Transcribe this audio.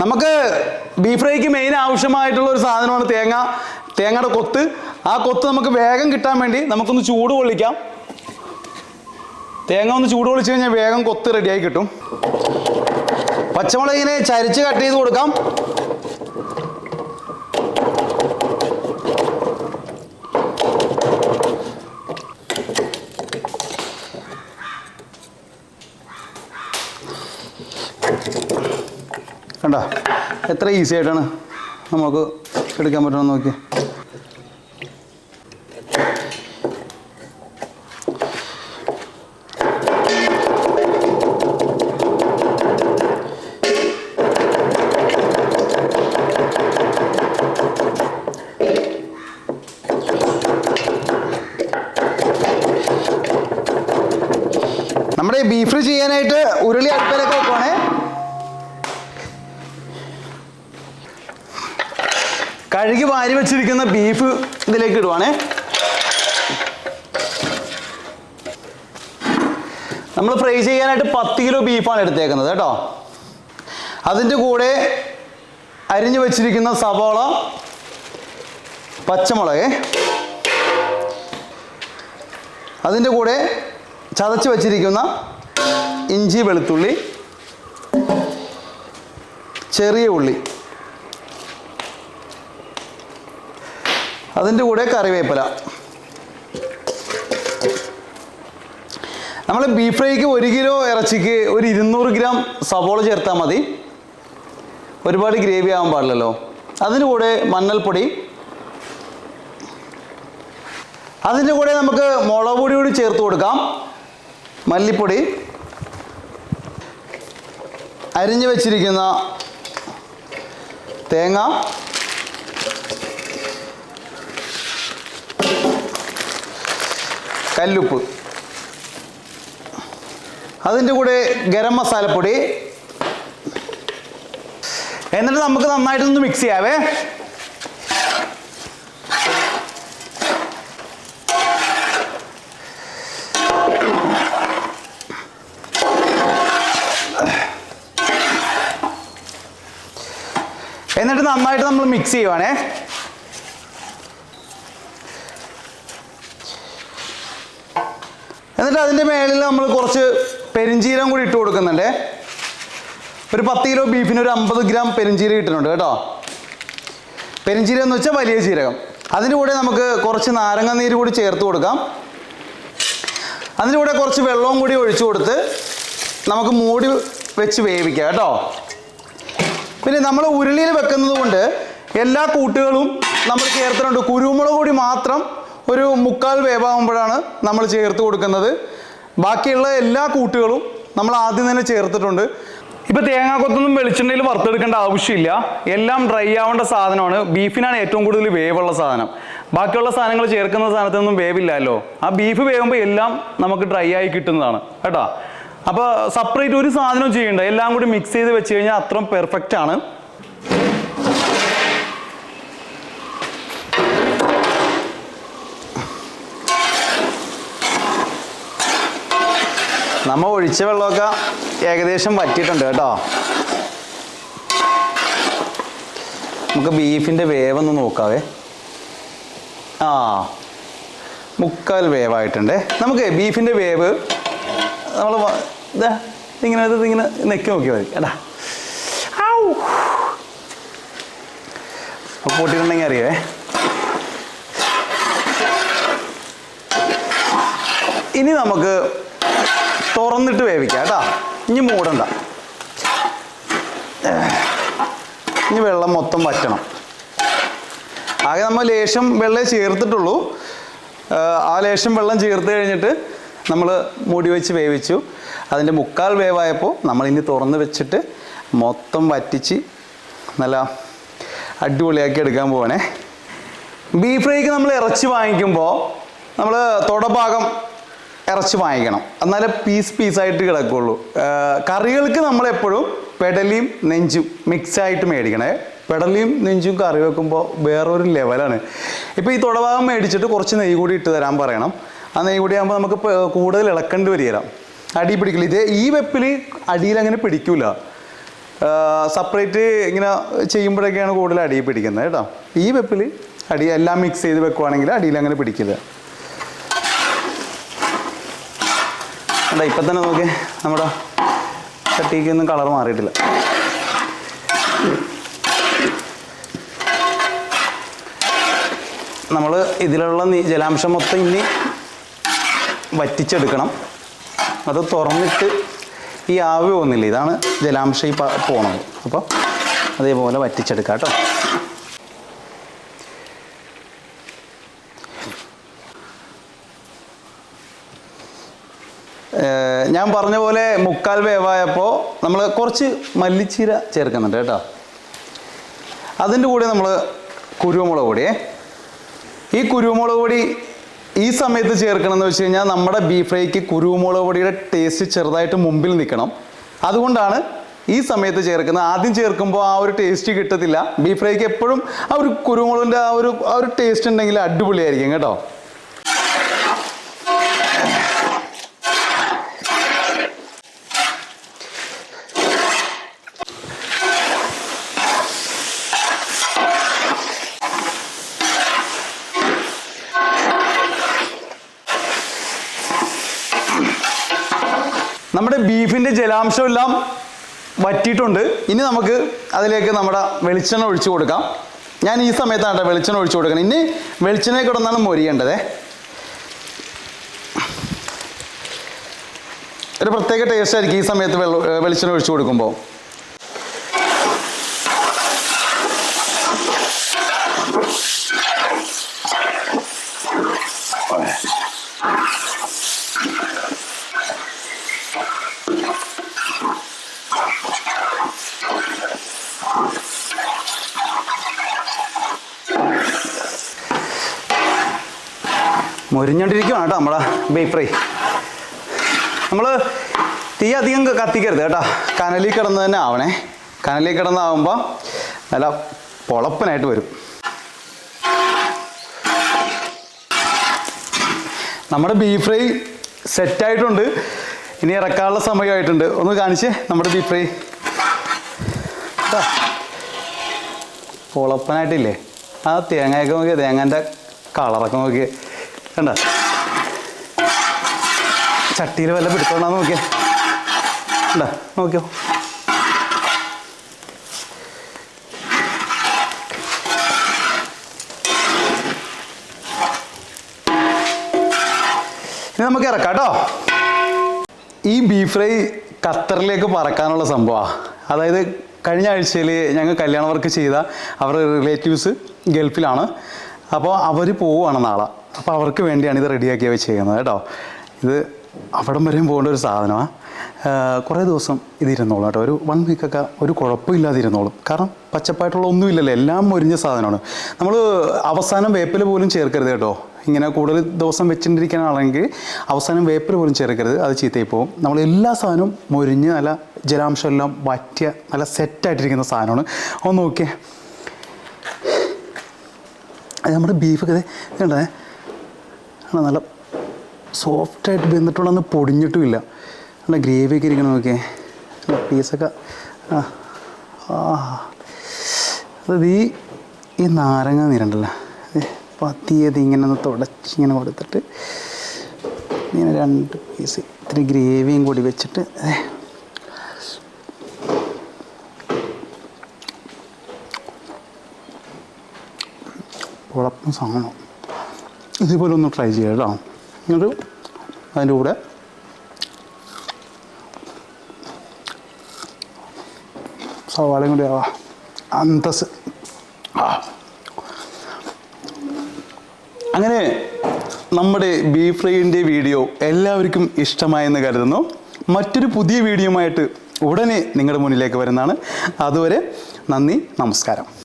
നമുക്ക് beef ഫ്രൈക്ക് main ആവശ്യമായിട്ടുള്ള ഒരു സാധനമാണ് തേങ്ങ. തേങ്ങയുടെ കൊത്ത്. ആ കൊത്ത് നമുക്ക് വേഗം കിട്ടാൻ വേണ്ടി നമുക്കൊന്ന് ചൂട് കൊള്ളിക്കാം തേങ്ങ ഒന്ന് ചൂട് കൊള്ളിച്ച് കഴിഞ്ഞാൽ വേഗം കൊത്ത് റെഡിയായി കിട്ടും. പച്ചമുളകിനെ ചരിച്ച് കട്ട് ചെയ്ത് കൊടുക്കാം. കണ്ട എത്ര ഈസി ആയിട്ടാണ് നമുക്ക് എടുക്കാൻ പറ്റണമെന്ന് നോക്കി കഴുകി വാരി വെച്ചിരിക്കുന്ന ബീഫ് ഇതിലേക്ക് ഇടുവാണേ. നമ്മൾ ഫ്രൈ ചെയ്യാനായിട്ട് പത്ത് കിലോ ബീഫാണ് എടുത്തേക്കുന്നത് കേട്ടോ. അതിന്റെ കൂടെ അരിഞ്ഞു വെച്ചിരിക്കുന്ന സവാള പച്ചമുളക് അതിന്റെ കൂടെ ചതച്ച് വെച്ചിരിക്കുന്ന ഇഞ്ചി വെളുത്തുള്ളി ചെറിയ ഉള്ളി. അതിന്റെ കൂടെ കറിവേപ്പില. നമ്മൾ ബീഫ് ഫ്രൈക്ക് ഒരു കിലോ ഇറച്ചിക്ക് ഒരു ഇരുന്നൂറ് ഗ്രാം സവോള ചേർത്താൽ മതി. ഒരുപാട് ഗ്രേവി ആവാൻ പാടില്ലല്ലോ. അതിന്റെ കൂടെ മഞ്ഞൾപ്പൊടി. അതിന്റെ കൂടെ നമുക്ക് മുളക് പൊടി കൂടി ചേർത്ത് കൊടുക്കാം. മല്ലിപ്പൊടി. അരിഞ്ഞു വെച്ചിരിക്കുന്ന തേങ്ങ. കല്ലുപ്പ്. അതിന്റെ കൂടെ ഗരം മസാലപ്പൊടി. എന്നിട്ട് നമുക്ക് നന്നായിട്ടൊന്ന് മിക്സ് ചെയ്യാവേ. എന്നിട്ട് നന്നായിട്ട് നമ്മൾ മിക്സ് ചെയ്യുവാണേ. എന്നിട്ട് അതിന്റെ മേളിൽ നമ്മൾ കുറച്ച് പെരിഞ്ചീരം കൂടി ഇട്ട് കൊടുക്കുന്നുണ്ട്. ഒരു പത്ത് കിലോ ബീഫിന് ഒരു അമ്പത് ഗ്രാം പെരിഞ്ചീരം കിട്ടുന്നുണ്ട് കേട്ടോ. പെരിഞ്ചീരം എന്ന് വെച്ചാൽ വലിയ ജീരകം. അതിന്റെ കൂടെ നമുക്ക് കുറച്ച് നാരങ്ങ നീര് കൂടി ചേർത്ത് കൊടുക്കാം. അതിന്റെ കൂടെ കുറച്ച് വെള്ളവും കൂടി ഒഴിച്ചു കൊടുത്ത് നമുക്ക് മൂടി വെച്ച് വേവിക്കാം കേട്ടോ. പിന്നെ നമ്മൾ ഉരുളിയിൽ വെക്കുന്നത് കൊണ്ട് എല്ലാ കൂട്ടുകളും നമ്മൾ ചേർത്തിട്ടുണ്ട്. കുരുമുളക് കൂടി മാത്രം ഒരു മുക്കാൽ വേവാകുമ്പോഴാണ് നമ്മൾ ചേർത്ത് കൊടുക്കുന്നത്. ബാക്കിയുള്ള എല്ലാ കൂട്ടുകളും നമ്മൾ ആദ്യം തന്നെ ചേർത്തിട്ടുണ്ട്. ഇപ്പൊ തേങ്ങാക്കൊത്തൊന്നും വെളിച്ചെണ്ണയിൽ വറുത്തെടുക്കേണ്ട ആവശ്യമില്ല. എല്ലാം ഡ്രൈ ആവേണ്ട സാധനമാണ്. ബീഫിനാണ് ഏറ്റവും കൂടുതൽ വേവുള്ള സാധനം. ബാക്കിയുള്ള സാധനങ്ങൾ ചേർക്കുന്ന സാധനത്തൊന്നും വേവില്ലല്ലോ. ആ ബീഫ് വേവുമ്പോൾ എല്ലാം നമുക്ക് ഡ്രൈ ആയി കിട്ടുന്നതാണ്. കേട്ടോ? അപ്പോൾ സെപ്പറേറ്റ് ഒരു സാധനവും ചെയ്യണ്ട. എല്ലാം കൂടി മിക്സ് ചെയ്ത് വെച്ച് കഴിഞ്ഞാൽ അത്രയും പെർഫെക്റ്റ് ആണ്. നമ്മ ഒഴിച്ച വെള്ളമൊക്കെ ഏകദേശം വറ്റിയിട്ടുണ്ട് കേട്ടോ. നമുക്ക് ബീഫിന്റെ വേവൊന്ന് നോക്കാവേ. ആ മുക്കാൽ വേവായിട്ടുണ്ട്. നമുക്ക് ബീഫിന്റെ വേവ് നമ്മൾ ഇതാ ഇങ്ങനെ ഇത് ഇങ്ങനെ നെക്കി നോക്കിയാൽ മതി. കേട്ടാ പൊട്ടിയിട്ടുണ്ടെങ്കിൽ അറിയേ ഇനി നമുക്ക് തുറന്നിട്ട് വേവിക്കാം കേട്ടോ. ഇനി മൂടണ്ട. ഇനി വെള്ളം മൊത്തം വറ്റണം. ആകെ നമ്മൾ ലേശം വെള്ളം ചേർത്തിട്ടുള്ളൂ. ആ ലേശം വെള്ളം ചേർത്ത് കഴിഞ്ഞിട്ട് നമ്മൾ മൂടി വെച്ച് വേവിച്ചു. അതിന്റെ മുക്കാൽ വേവായപ്പോൾ നമ്മൾ ഇനി തുറന്ന് വെച്ചിട്ട് മൊത്തം വറ്റിച്ച് നല്ല അടിപൊളിയാക്കി എടുക്കാൻ പോവാണേ. ബീഫ് ഫ്രൈക്ക് നമ്മൾ ഇറച്ചി വാങ്ങിക്കുമ്പോൾ നമ്മൾ തുടഭാഗം ഇറച്ചി വാങ്ങിക്കണം. എന്നാലേ പീസ് പീസായിട്ട് കിടക്കുള്ളൂ. കറികൾക്ക് നമ്മളെപ്പോഴും പെടലിയും നെഞ്ചും മിക്സായിട്ട് മേടിക്കണേ. പെടലിയും നെഞ്ചും കറി വെക്കുമ്പോൾ വേറൊരു ലെവലാണ് ഇപ്പോൾ ഈ തുടഭാഗം മേടിച്ചിട്ട് കുറച്ച് നെയ്യ് കൂടി ഇട്ട് തരാൻ പറയണം. ആ നെയ്യ് കൂടി ആകുമ്പോൾ നമുക്ക് കൂടുതൽ ഇളക്കേണ്ടി വരികയില്ല. അടി പിടിക്കില്ല. ഇത് ഈ വെപ്പിൽ അടിയിൽ അങ്ങനെ പിടിക്കില്ല സെപ്പറേറ്റ് ഇങ്ങനെ ചെയ്യുമ്പോഴൊക്കെയാണ് കൂടുതൽ അടിയിൽ പിടിക്കുന്നത് കേട്ടോ. ഈ വെപ്പിൽ അടി എല്ലാം മിക്സ് ചെയ്ത് വെക്കുവാണെങ്കിൽ അടിയിൽ അങ്ങനെ പിടിക്കില്ല. അല്ല ഇപ്പം തന്നെ നോക്കി നമ്മുടെ ചട്ടിക്കൊന്നും കളർ മാറിയിട്ടില്ല. നമ്മൾ ഇതിലുള്ള ജലാംശം മൊത്തം ഇനി വറ്റിച്ചെടുക്കണം. അത് തുറന്നിട്ട് ഈ ആവി പോകുന്നില്ല ഇതാണ് ജലാംശം ഈ പോണത്. അപ്പോൾ അതേപോലെ വറ്റിച്ചെടുക്കാം കേട്ടോ. ഞാൻ പറഞ്ഞ പോലെ മുക്കാൽ വേവായപ്പോൾ നമ്മൾ കുറച്ച് മല്ലിച്ചീര ചേർക്കുന്നുണ്ട് കേട്ടോ. അതിന്റെ കൂടെ നമ്മൾ കുരുമുളക് പൊടിയേ ഈ കുരുമുളക് പൊടി ഈ സമയത്ത് ചേർക്കണമെന്ന് വെച്ച് കഴിഞ്ഞാൽ നമ്മുടെ ബീഫ് ഫ്രൈക്ക് കുരുമുളക് പൊടിയുടെ ടേസ്റ്റ് ചെറുതായിട്ട് മുമ്പിൽ നിൽക്കണം. അതുകൊണ്ടാണ് ഈ സമയത്ത് ചേർക്കുന്നത്. ആദ്യം ചേർക്കുമ്പോൾ ആ ഒരു ടേസ്റ്റ് കിട്ടത്തില്ല. ബീഫ് ഫ്രൈക്ക് എപ്പോഴും ആ ഒരു കുരുമുളകിന്റെ ആ ഒരു ആ ഒരു ടേസ്റ്റ് ഉണ്ടെങ്കിൽ അടിപൊളിയായിരിക്കും കേട്ടോ നമ്മുടെ ബീഫിന്റെ ജലാംശം എല്ലാം വറ്റിയിട്ടുണ്ട്. ഇനി നമുക്ക് അതിലേക്ക് നമ്മുടെ വെളിച്ചെണ്ണ ഒഴിച്ചു കൊടുക്കാം. ഞാൻ ഈ സമയത്താണ് വെളിച്ചെണ്ണ ഒഴിച്ചു കൊടുക്കണം ഇനി വെളിച്ചെണ്ണ കിടന്നാണ് മൊരിയേണ്ടത്. ഒരു പ്രത്യേക ടേസ്റ്റ് ആയിരിക്കും ഈ സമയത്ത് വെള്ളം വെളിച്ചെണ്ണ ഒഴിച്ചു കൊടുക്കുമ്പോൾ. മൊരിഞ്ഞോണ്ടിരിക്കുവാണ് കേട്ടോ നമ്മളെ. ബീഫ് ഫ്രൈ നമ്മൾ തീ അധികം കത്തിക്കരുത് കേട്ടോ. കനലിൽ കിടന്ന് തന്നെ ആവണേ. കനലിൽ കിടന്നാവുമ്പോൾ നല്ല പൊളപ്പനായിട്ട് വരും. നമ്മുടെ ബീഫ് ഫ്രൈ സെറ്റായിട്ടുണ്ട് ഇനി ഇറക്കാനുള്ള സമയമായിട്ടുണ്ട്. ഒന്ന് കാണിച്ച് നമ്മുടെ ബീഫ് ഫ്രൈ പൊളപ്പനായിട്ടില്ലേ? ആ തേങ്ങയൊക്കെ നോക്കിയേ. തേങ്ങന്റെ കളറൊക്കെ നോക്കിയേ. കണ്ട? ചട്ടിയിൽ വല്ല പിടിച്ചോണ്ടാന്ന് നോക്കിയാ? കണ്ട? നോക്കിയോ? ഇനി നമുക്ക് ഇറക്കാം കേട്ടോ. ഈ ബീഫ് ഫ്രൈ ഖത്തറിലേക്ക് പറക്കാനുള്ള സംഭവമാണ് അതായത് കഴിഞ്ഞ ആഴ്ചയിൽ ഞങ്ങൾ കല്യാണ വർക്ക് ചെയ്ത അവരുടെ റിലേറ്റീവ്സ് ഗൾഫിലാണ്. അപ്പോൾ അവർ പോവുകയാണ് നാളെ. അപ്പോൾ അവർക്ക് വേണ്ടിയാണ് ഇത് റെഡിയാക്കിയവ ചെയ്യുന്നത് കേട്ടോ. ഇത് അവിടം വരെയും പോകേണ്ട ഒരു സാധനമാണ് കുറേ ദിവസം ഇതിരുന്നോളും കേട്ടോ. ഒരു വൺ വീക്കൊക്കെ ഒരു കുഴപ്പമില്ലാതെ ഇരുന്നോളും കാരണം പച്ചപ്പായിട്ടുള്ള ഒന്നുമില്ലല്ലോ. എല്ലാം മുരിഞ്ഞ സാധനമാണ്. നമ്മൾ അവസാനം വേപ്പില പോലും ചേർക്കരുത് കേട്ടോ. ഇങ്ങനെ കൂടുതൽ ദിവസം വെച്ചിട്ടിരിക്കാനാണെങ്കിൽ അവസാനം വേപ്പിൽ പോലും ചേർക്കരുത്. അത് ചീത്തയായി പോകും. നമ്മൾ എല്ലാ സാധനവും മൊരിഞ്ഞ് നല്ല ജലാംശം എല്ലാം വറ്റിയ നല്ല സെറ്റായിട്ടിരിക്കുന്ന സാധനമാണ്. ഒന്ന് നോക്കിയേ. അത് നമ്മുടെ ബീഫ് കഥ ആണ് നല്ല സോഫ്റ്റായിട്ട് വെന്തിട്ടുള്ളൊന്നും പൊടിഞ്ഞിട്ടുമില്ല നല്ല ഗ്രേവിയൊക്കെ ഇരിക്കണം നോക്കിയേ പീസൊക്കെ അത് ഈ ഈ നാരങ്ങ നീരുണ്ടല്ലോ പത്തിയത് ഇങ്ങനെ ഒന്ന് തുടച്ച് ഇങ്ങനെ കൊടുത്തിട്ട് ഇങ്ങനെ രണ്ട് പീസ് ഇത്തിരി ഗ്രേവിയും കൂടി വെച്ചിട്ട്. കുഴപ്പം സാധനം ഇതുപോലെ ഒന്ന് ട്രൈ ചെയ്യാം കേട്ടോ എന്നിട്ട് അതിന്റെ കൂടെ സവാളയും കൂടി ആവാ. അന്തസ്. അങ്ങനെ നമ്മുടെ ബീഫ് ഫ്രൈന്റെ വീഡിയോ എല്ലാവർക്കും ഇഷ്ടമായെന്ന് കരുതുന്നു. മറ്റൊരു പുതിയ വീഡിയോയുമായിട്ട് ഉടനെ നിങ്ങളുടെ മുന്നിലേക്ക് വരുന്നതാണ്. അതുവരെ നന്ദി നമസ്കാരം.